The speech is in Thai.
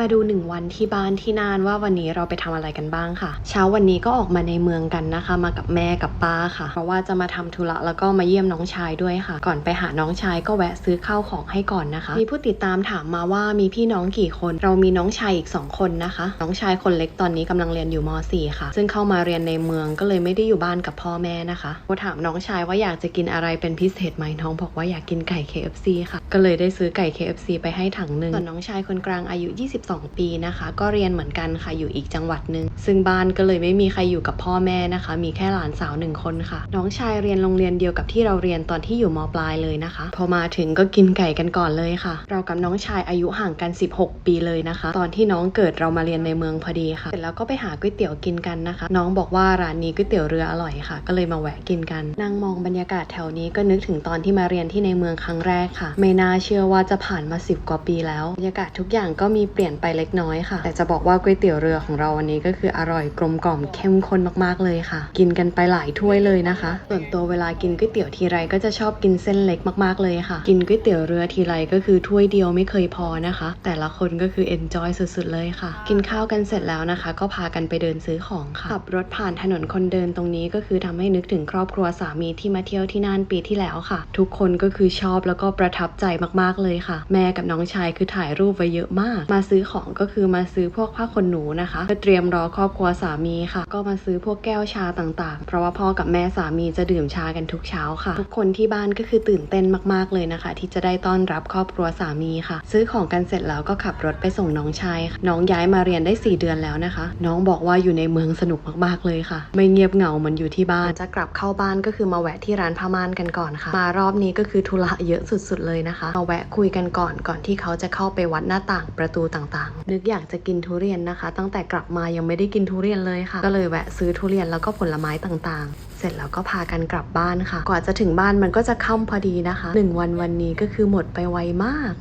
มาดูหนึ่งวันที่บ้านที่น่านว่าวันนี้เราไปทำอะไรกันบ้างค่ะ เช้าวันนี้ก็ออกมาในเมืองกันนะคะ มากับแม่กับป้าค่ะ เพราะว่าจะมาทำธุระแล้วก็มาเยี่ยมน้องชายด้วยค่ะ ก่อนไปหาน้องชายก็แวะซื้อข้าวของให้ก่อนนะคะ มีผู้ติดตามถามมาว่ามีพี่น้องกี่คน เรามีน้องชายอีกสองคนนะคะ น้องชายคนเล็กตอนนี้กำลังเรียนอยู่ม .4 ค่ะ ซึ่งเข้ามาเรียนในเมืองก็เลยไม่ได้อยู่บ้านกับพ่อแม่นะคะโมถามน้องชายว่าอยากจะกินอะไรเป็นพิเศษไหมน้องบอกว่าอยากกินไก่ KFC ค่ะ ก็เลยได้ซื้อไก่ KFC ไปให้ถังหนึ่งส่วนน้องชายคนกลางอายุ22ปีนะคะ ก็เรียนเหมือนกันค่ะอยู่อีกจังหวัดหนึ่งซึ่งบ้านก็เลยไม่มีใครอยู่กับพ่อแม่นะคะ มีแค่หลานสาวหนึ่งคนค่ะ น้องชายเรียนโรงเรียนเดียวกับที่เราเรียนตอนที่อยู่มปลายเลยนะคะ พอมาถึงก็กินไก่กันก่อนเลยค่ะ เรากับน้องชายอายุห่างกัน 16 ปีเลยนะคะ ตอนที่น้องเกิดเรามาเรียนในเมืองพอดีค่ะ เสร็จแล้วก็ไปหาก๋วยเตี๋ยวกินกันนะคะ น้องบอกว่าร้านนี้ก๋วยเตี๋ยวเรืออร่อยค่ะ ก็เลยมาแวะกินกัน นั่งมองบรรยากาศแถวนี้ก็นึกถึงตอนที่มาเรียนที่ในเมืองครั้งแรกค่ะ ไม่น่าเชื่อว่าจะผ่านมา 10 กว่าปีแล้ว บรรยากาศทุกอย่างก็มีเปลี่ยนไปเล็กน้อยค่ะ แต่จะบอกว่าก๋วยเตี๋ยวเรือของเราวันนี้ก็คืออร่อยกลมกล่อมเข้มข้นมากๆเลยค่ะ กินกันไปหลายถ้วยเลยนะคะ ส่วนตัวเวลากินก๋วยเตี๋ยวทีไรก็จะชอบกินเส้นเล็กมากๆเลยค่ะ กินก๋วยเตี๋ยวเรือทีไรก็คือถ้วยเดียวไม่เคยพอนะคะ แต่ละคนก็คือ enjoy สุดๆเลยค่ะ กินข้าวกันเสร็จแล้วนะคะ ก็พากันไปเดินซื้อของค่ะขับรถผ่านถนนคนเดินตรงนี้ก็คือทำให้นึกถึงครอบครัวสามีที่มาเที่ยวที่น่านปีที่แล้วค่ะ ทุกคนก็คือชอบแล้วก็ประทับใจมากๆเลยค่ะ แม่กับน้องชายคือถ่ายรูปไว้เยอะมาก มาซื้อของก็คือมาซื้อพวกผ้าขนหนูนะคะเพื่อเตรียมรอครอบครัวสามีค่ะ ก็มาซื้อพวกแก้วชาต่างๆ เพราะว่าพ่อกับแม่สามีจะดื่มชากันทุกเช้าค่ะ ทุกคนที่บ้านก็คือตื่นเต้นมากๆเลยนะคะ ที่จะได้ต้อนรับครอบครัวสามีค่ะ ซื้อของกันเสร็จแล้วก็ขับรถไปส่งน้องชายน้องย้ายมาเรียนได้ 4 เดือนแล้วนะคะ น้องบอกว่าอยู่ในเมืองสนุกมากๆเลยค่ะ ไม่เงียบเหงาเหมือนอยู่ที่บ้านจะกลับเข้าบ้านก็คือมาแวะที่ร้านผ้าม่านกันก่อนค่ะ มารอบนี้ก็คือธุระเยอะสุดๆเลยนะคะมาแวะคุยกันก่อนก่อนที่เขาจะเข้าไปวัดหน้าต่างประตูต่างๆ นึกอยากจะกินทุเรียนนะคะ ตั้งแต่กลับมายังไม่ได้กินทุเรียนเลยค่ะ ก็เลยแวะซื้อทุเรียนแล้วก็ผลไม้ต่างๆ เสร็จแล้วก็พากันกลับบ้านค่ะ กว่าจะถึงบ้านมันก็จะค่ำพอดีนะคะหนึ่งวันวันนี้ก็คือหมดไปไวมาก